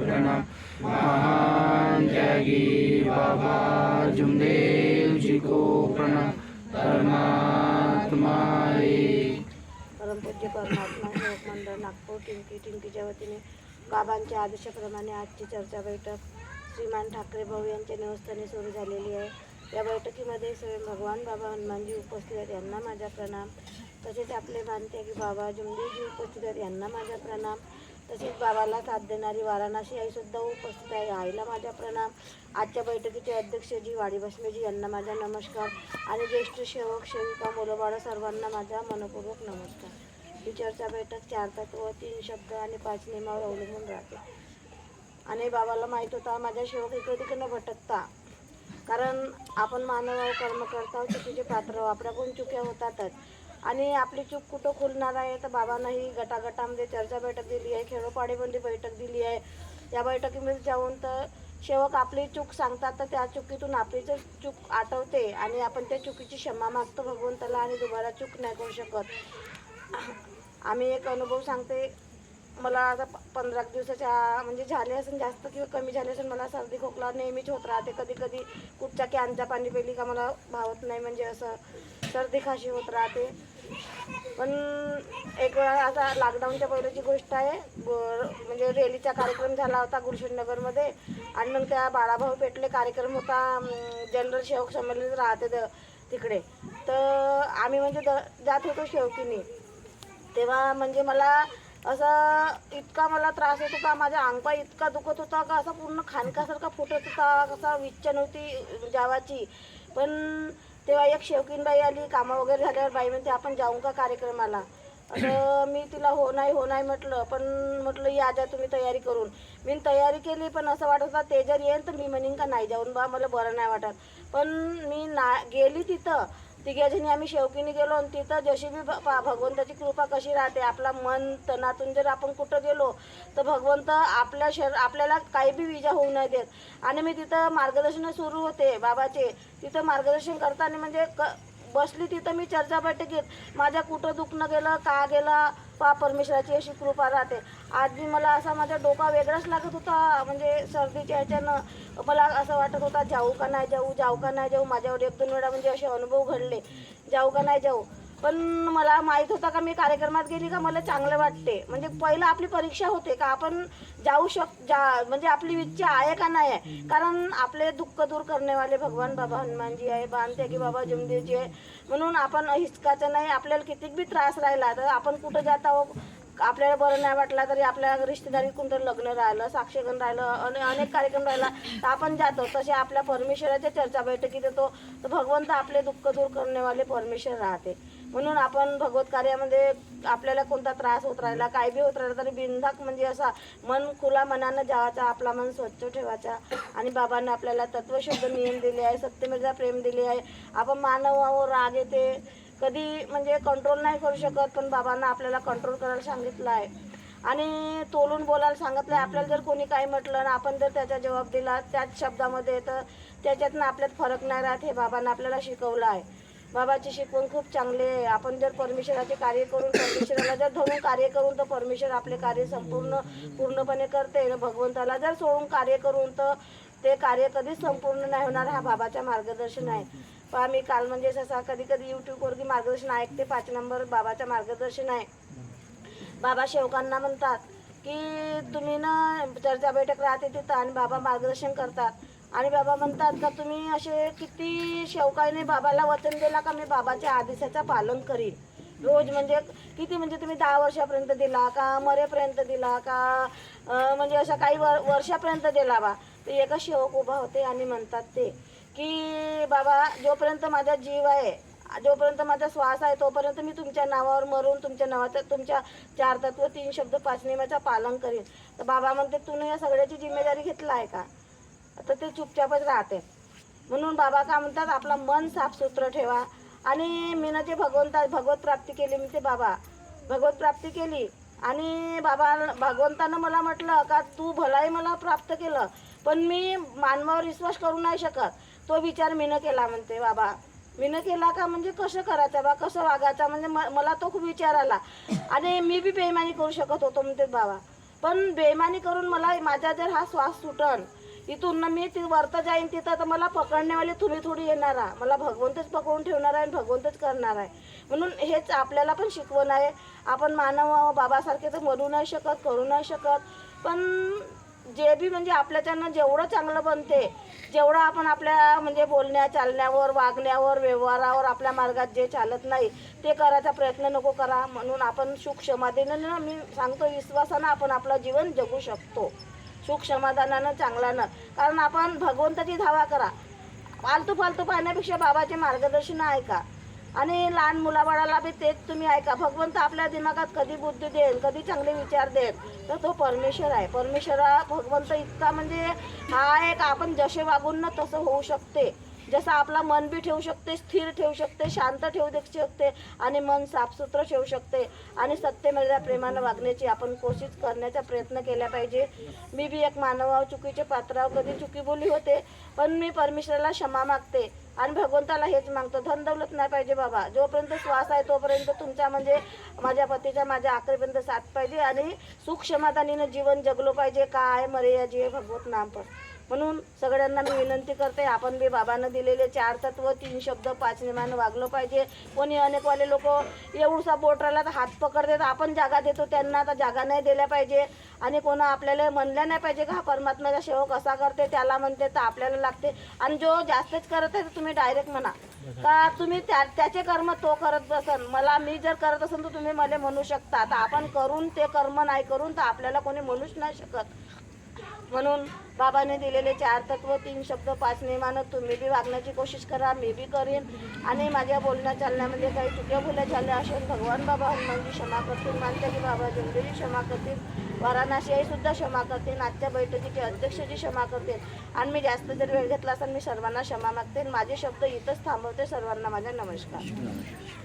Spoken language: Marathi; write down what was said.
प्रणाम महान त्यागी बाबा जुमदेव जी को प्रणाम परमात्मा परमपूज्य परमात्मा मंडळ नागपूर टिंकी टिंकीच्या वतीने बाबांच्या आदेशाप्रमाणे आजची चर्चा बैठक श्रीमान ठाकरे भाऊ यांच्या निवस्थाने सुरू झालेली आहे या बैठकीमध्ये स्वयं भगवान बाबा हनुमानजी उपस्थित आहेत यांना माझा प्रणाम तसेच आपले मानते की बाबा जुमदेवजी उपस्थित आहेत यांना माझा प्रणाम तसेच बाबाला साथ देणारी वाराणसी आईसुद्धा उपस्थित आहे. आईला माझा प्रणाम. आजच्या बैठकीचे अध्यक्ष जी वाडी भस्मेजी यांना माझा नमस्कार. आणि ज्येष्ठ सेवक सेविका मुलंबाळा सर्वांना माझा मनपूर्वक नमस्कार. ही चर्चा बैठक चार तत्व तीन शब्द आणि पाच नियमावर अवलंबून राहते. आणि बाबाला माहीत होता माझ्या सेवक इकडे तिकडे भटकता. कारण आपण मानव कर्म करता चुकीचे पात्र आपल्याकडून चुक्या होतातच. आणि आपली चूक कुठं खुलणार आहे? तर बाबांनाही गटागटामध्ये चर्चा बैठक दिली आहे खेडोपाडीमध्ये बैठक दिली आहे. या बैठकीमध्ये जाऊन तर सेवक आपली चूक सांगतात तर त्या चुकीतून आपली जर चूक आठवते आणि आपण त्या चुकीची क्षमा मागतो भगवंताला आणि दुबारा चूक नाही करू शकत. आम्ही एक अनुभव सांगते. मला आता प- पंधरा दिवसाच्या म्हणजे झाले असेल जास्त किंवा कमी झाले असेल मला सर्दी खोकला नेहमीच होत राहते. कधी कधी कुठच्या कॅनचा पाणी पेली का मला भावत नाही म्हणजे असं सर्दी खाशी होत राहते. पण एक वेळा असा लॉकडाऊनच्या पहिल्याची गोष्ट आहे. ग- म्हणजे रेलीचा कार्यक्रम झाला होता गुलशननगरमध्ये आणि मग त्या बाळाभाऊ पेटले कार्यक्रम होता. जनरल सेवक संमेलन राहते द- तिकडे. तर आम्ही म्हणजे द जात होतो शेवकीने तेव्हा म्हणजे मला असं इतका मला त्रास होत होता. माझ्या अंगपाय इतका दुखत होता का असा पूर्ण खानकासारखा फुटत होता. कसा विच्छन नव्हती जावाची. पण तेव्हा एक शेवकीनबाई आली कामं वगैरे झाल्यावर बाई म्हणते आपण जाऊ का कार्यक्रमाला? असं मी तिला हो नाही हो नाही म्हटलं पण म्हटलं या जा तुम्ही तयारी करून. मी तयारी केली पण असं वाटत होता ते जर येईल तर मी म्हणेन का नाही जाऊन बा मला बरं नाही वाटत. पण मी ना गेली तिथं तिघ्याजणी आम्ही शेवकीने गेलो आणि तिथं जशी बी पा- भगवंताची कृपा कशी राहते आपला मन तनातून जर आपण कुठं गेलो तर भगवंत आपल्या शर आपल्याला काही बी विजा होऊ नाही देत. आणि मी तिथं मार्गदर्शन सुरू होते बाबाचे. तिथं मार्गदर्शन करताना म्हणजे क बसली तिथं मी चर्चा बैठकीत. माझ्या कुठं दुखणं गेलं का गेलं पा परमेश्वराची अशी कृपा राहते. आज मला असा माझा डोका वेगळाच लागत होता म्हणजे सर्दीच्या ह्याच्यानं. मला असं वाटत होता जाऊ का नाही जाऊ जाऊ का नाही जाऊ माझ्यावर एक दोन वेळा म्हणजे असे अनुभव घडले. जाऊ का नाही जाऊ. पण मला माहीत होता का मी कार्यक्रमात गेली का मला चांगलं वाटते. म्हणजे पहिलं आपली परीक्षा होते का आपण जाऊ शक जा म्हणजे आपली इच्छा आहे का नाही आहे. कारण आपले दुःख दूर करणेवाले भगवान बाबा हनुमानजी आहे बांधते की बाबा जमदेवजी आहे. म्हणून आपण हिसकाचं नाही आपल्याला कितीक बी त्रास राहिला तर आपण कुठं जात आहोत? आपल्याला बरं नाही वाटला तरी आपल्या रिश्तेदारीत कोणतं लग्न राहिलं साक्षगण राहिलं अने अनेक कार्यक्रम राहिला तर आपण जातो तसे आपल्या परमेश्वराच्या चर्चा बैठकीत येतो. तर भगवंत आपले दुःख दूर करणेवाले परमेश्वर राहते. म्हणून आपण भगवत कार्यामध्ये आपल्याला कोणता त्रास होत राहिला काय बी होत राहिला तरी बिनधाक म्हणजे असा मन खुला मनानं जावाचा आपला मन स्वच्छ ठेवायचा. आणि बाबांना आपल्याला तत्वशुद्ध नियम दिले आहे सत्यमेजा प्रेम दिले आहे. आपण मानवावर राग येते. कधी म्हणजे कंट्रोल नाही करू शकत पण बाबांना आपल्याला कंट्रोल करायला सांगितलं आहे. आणि तोलून बोलायला सांगितलं आहे. आपल्याला जर कोणी काही म्हटलं आणि आपण जर त्याचा जबाब दिला त्याच शब्दामध्ये तर त्याच्यातनं आपल्यात फरक नाही राहत हे बाबांना आपल्याला शिकवलं आहे. बाबाची शिकवण खूप चांगली आहे. आपण जर परमेश्वराचे कार्य करून परमेश्वराला जर धरून कार्य करून तर परमेश्वर आपले कार्य संपूर्ण पूर्णपणे करते. भगवंताला जर सोडून कार्य करून तर ते कार्य कधीच संपूर्ण नाही होणार हा बाबाचा मार्गदर्शन आहे. पहा मी काल म्हणजे असा कधी कधी यूट्यूबवरती मार्गदर्शन ऐकते पाच नंबर बाबाचं मार्गदर्शन आहे. बाबा शेवकांना म्हणतात की तुम्ही ना चर्चा बैठक राहते तिथं आणि बाबा मार्गदर्शन करतात आणि बाबा म्हणतात का तुम्ही असे किती शेवकाईने बाबाला वचन दिला का मी बाबाच्या आदेशाचं पालन करीन. रोज म्हणजे किती म्हणजे तुम्ही दहा वर्षापर्यंत दिला का मरेपर्यंत दिला का म्हणजे असं काही वर वर्षापर्यंत दिला बा. तर एका शेवक उभा होते आणि म्हणतात ते की बाबा जोपर्यंत माझा जीव आहे जोपर्यंत माझा श्वास आहे तोपर्यंत मी तुमच्या नावावर मरून तुमच्या नावाचं तुमच्या चार तत्व तीन शब्द पाच नियमाचं पालन करीन. तर बाबा म्हणते तू या सगळ्याची जिम्मेदारी घेतला आहे का? तर ते चुपचापच राहते. म्हणून बाबा का म्हणतात आपला मन साफसुथरं ठेवा. आणि मीनं जे भगवंता भगवत प्राप्ती केली मी ते बाबा भगवत प्राप्ती केली. आणि बाबा भगवंतानं मला म्हटलं का तू भलाई मला प्राप्त केलं? पण मी मानवावर विश्वास करू नाही शकत. तो विचार मीनं केला म्हणते बाबा मीनं केला का? म्हणजे कसं करायचं? बा कसं वागायचं? म्हणजे म- मला तो खूप विचार आला. आणि मी बी बेईमानी करू शकत होतो म्हणते बाबा. पण बेमानी करून मला माझा जर हा श्वास सुटन इथून ना मी ती वरत जाईन तिथं तर मला पकडण्यावाले तुम्ही थोडी येणार. आहे मला भगवंतच पकडून ठेवणार आहे आणि भगवंतच करणार आहे. म्हणून हेच आपल्याला पण शिकवण आहे. आपण मानव बाबासारखे तर म्हणू नाही शकत करू नाही शकत. पण जे बी म्हणजे आपल्याच्यानं जेवढं चांगलं बनते जेवढं आपण आपल्या म्हणजे बोलण्या चालण्यावर वागण्यावर व्यवहारावर आपल्या मार्गात जे चालत नाही ते करायचा प्रयत्न नको करा. म्हणून आपण सुख समाधानानं ना मी सांगतो विश्वासानं आपण आपलं जीवन जगू शकतो. सुख समाधानानं चांगल्यानं कारण आपण भगवंताची धावा करा. फालतू फालतू पाहण्यापेक्षा बाबाचे मार्गदर्शन ऐका. आणि लहान मुलाबाळाला बी तेच तुम्ही ऐका. भगवंत आपल्या दिमागात कधी बुद्धी देईल कधी चांगले विचार देईल तर तो परमेश्वर आहे. परमेश्वर भगवंत इतका म्हणजे हा एक आपण जसे वागून ना तसं होऊ शकते. जसं आपला मन बी ठेवू शकते स्थिर ठेवू शकते शांत ठेवू दे शकते आणि मन साफसुथरं ठेवू शकते आणि सत्यमर्यादा प्रेमानं वागण्याची आपण कोशिश करण्याचा प्रयत्न केला पाहिजे. मी बी एक मानवावर चुकीचे पात्रावर कधी चुकी बोली होते पण मी परमेश्वराला क्षमा मागते आणि भगवंताला हेच मागतो. धन दौलत नाही पाहिजे बाबा. जोपर्यंत श्वास आहे तोपर्यंत तुमच्या म्हणजे माझ्या पतीच्या माझ्या आखरीपर्यंत साथ पाहिजे आणि सुख समाधानीनं जीवन जगलो पाहिजे. काय मरे या जीवे भगवत नाम पण. म्हणून सगळ्यांना मी विनंती करते आपण बी बाबांना दिलेले चार तत्व तीन शब्द पाच निमानं वागलं पाहिजे. कोणी अनेकवाले लोक एवढसा बोट राहिला तर हात पकडतात आपण जागा देतो त्यांना तर जागा नाही दिल्या पाहिजे. आणि कोणा आपल्याला म्हणलं नाही पाहिजे का हा परमात्म्याचा सेवक कसा करते त्याला म्हणते तर आपल्याला लागते. आणि जो जास्तच करत आहे तर तुम्ही डायरेक्ट म्हणा. का तुम्ही त्या त्याचे कर्म तो करत बसन. मला मी जर करत असेल तर तुम्ही मला म्हणू शकता. तर आपण करून ते कर्म नाही करून तर आपल्याला कोणी म्हणूच नाही शकत. म्हणून बाबाने दिलेले चार तत्व तीन शब्द पाच नियमानं तुम्ही बी वागण्याची कोशिश करा मी बी करीन. आणि माझ्या बोलण्या चालण्यामध्ये काही चुक्या भुल्या झाल्या असेल भगवान बाबा हनुमानजी क्षमा करतील मानताजी बाबा जंगली क्षमा करतील वाराणसी आई सुद्धा क्षमा करतील आजच्या बैठकीचे अध्यक्षजी क्षमा करतील. आणि मी जास्त जर वेळ घेतला असेल मी सर्वांना क्षमा मागते माझे शब्द इथंच थांबवते सर्वांना माझा नमस्कार.